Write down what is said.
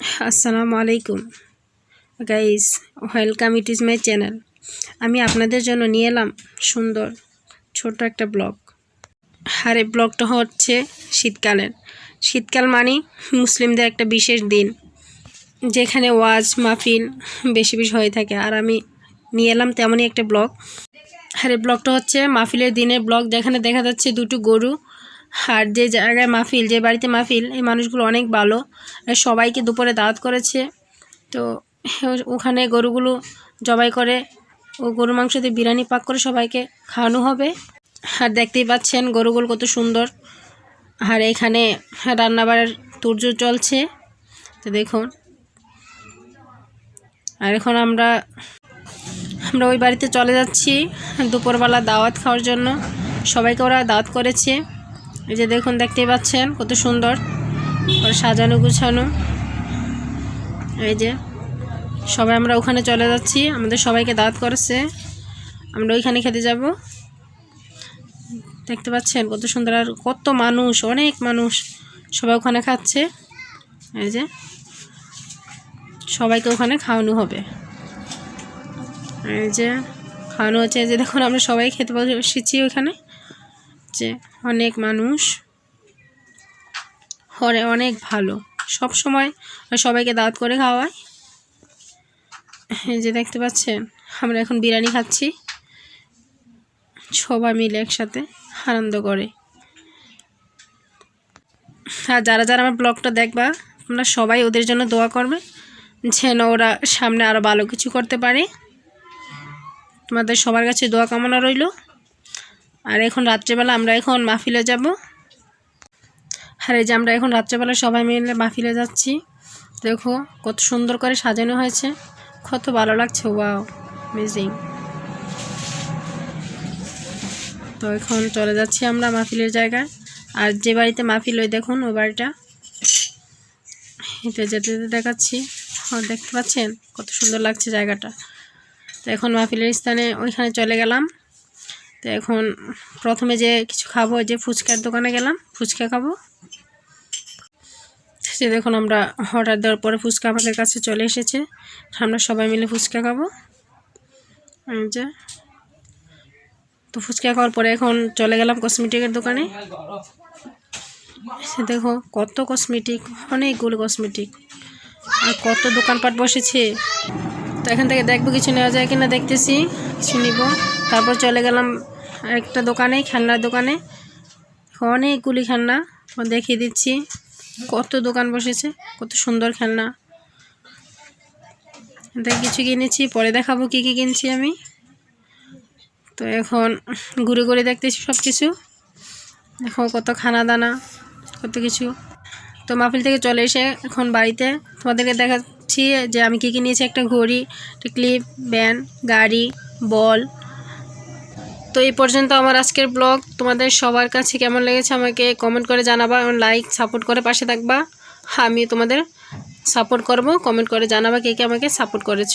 আসসালামু আলাইকুম। Guys welcome it is my channel আমি আপনাদের জন্য নিয়ে এলাম সুন্দর ছোট একটা ব্লগ। আর এই ব্লগটা হচ্ছে শীতকালের। শীতকাল মানে মুসলিমদের একটা বিশেষ দিন, যেখানে ওয়াজ, মাহফিল বেশি বেশি হয়ে থাকে। আর আমি নিয়ে এলাম তেমনই একটা ব্লগ। আর এই ব্লগটা হচ্ছে মাহফিলের দিনের ব্লগ, যেখানে দেখা যাচ্ছে দুটো গরু আর যে জায়গায় মাহফিল, যে বাড়িতে মাহফিল, এই মানুষগুলো অনেক ভালো। সবাইকে দুপুরে দাওয়াত করেছে। তো ওখানে গরুগুলো জবাই করে, ও গরু মাংস দিয়ে বিরিয়ানি পাক করে সবাইকে খাওয়ানো হবে। আর দেখতেই পাচ্ছেন গরুগুলো কত সুন্দর। আর এখানে রান্নাবাড়ার তুর্য চলছে। তো দেখুন। আর এখন আমরা আমরা ওই বাড়িতে চলে যাচ্ছি দুপুরবেলা দাওয়াত খাওয়ার জন্য। সবাইকে ওরা দাওয়াত করেছে। এই যে দেখুন, দেখতেই পাচ্ছেন কত সুন্দর ওরা সাজানো গুছানো। এই যে সবাই আমরা ওখানে চলে যাচ্ছি, আমাদের সবাইকে দাঁত করেছে। আমরা ওইখানে খেতে যাব। দেখতে পাচ্ছেন কত সুন্দর আর কত মানুষ, অনেক মানুষ সবাই ওখানে খাচ্ছে। এই যে সবাইকে ওখানে খাওয়ানো হবে। এই যে খাওয়ানো হচ্ছে। যে দেখুন, আমরা সবাই খেতে বসেছি ওইখানে। যে অনেক মানুষ হরে অনেক ভালো। সব সময় সবাইকে দাওয়াত করে খাওয়ায়। যে দেখতে পাচ্ছেন, আমরা এখন বিরিয়ানি খাচ্ছি। সবাই মিলে একসাথে আনন্দ করে। আর যারা যারা আমার ব্লগটা দেখবা, তোমরা সবাই ওদের জন্য দোয়া করবে, যেন ওরা সামনে আরও ভালো কিছু করতে পারে। তোমাদের সবার কাছে দোয়া কামনা রইল। আর এখন রাত্রেবেলা আমরা এখন মাহফিলে যাব। আর এই যে আমরা এখন রাত্রেবেলা সবাই মিলে মাহফিলে যাচ্ছি। দেখো, কত সুন্দর করে সাজানো হয়েছে। কত ভালো লাগছে, ওয়াও অ্যামেজিং তো এখন চলে যাচ্ছি আমরা মাহফিলের জায়গায়। আর যে বাড়িতে মাহফিল ওই দেখুন ওই বাড়িটা। হেঁটে যেতে যেতে দেখাচ্ছি। ও দেখতে পাচ্ছেন? কত সুন্দর লাগছে জায়গাটা। তো এখন মাহফিলের স্থানে ওইখানে চলে গেলাম। তো এখন প্রথমে যে কিছু খাব যে ফুচকার দোকানে গেলাম, ফুচকা খাব। সে দেখুন আমরা অর্ডার দেওয়ার পরে ফুচকা আমাদের কাছে চলে এসেছে। আমরা সবাই মিলে ফুচকা খাব। যে। তো ফুচকা খাওয়ার পরে এখন চলে গেলাম কসমেটিকের দোকানে। সে দেখো, কত কসমেটিক অনেকগুলো কসমেটিক আর কত দোকানপাট বসেছে। তো এখান থেকে দেখব কিছু নেওয়া যায় কিনা দেখতেছি, কিছু নিব। তারপর চলে গেলাম একটা দোকানে, খেলনার দোকানে। অনেকগুলি খেলনা দেখিয়ে দিচ্ছি। কত দোকান বসেছে, কত সুন্দর খেলনা। দেখ কিছু কিনেছি, পরে দেখাবো কি কি কিনছি আমি। তো এখন ঘুরে ঘুরে দেখতেছি সব কিছু দেখো কত খানা দানা কত কিছু। তো মাহফিল থেকে চলে এসে এখন বাড়িতে তোমাদেরকে দেখাচ্ছি যে আমি কী কী নিয়েছি, একটা ঘড়ি, একটা ক্লিপ, ব্যান, গাড়ি, বল। তো এই পর্যন্ত আমার আজকের ব্লগ। তোমাদের সবার কাছে কেমন লেগেছে আমাকে কমেন্ট করে জানাবা এবং লাইক সাপোর্ট করে পাশে থাকবা। আমি তোমাদের সাপোর্ট করব কমেন্ট করে জানাবা কে কে আমাকে সাপোর্ট করেছ।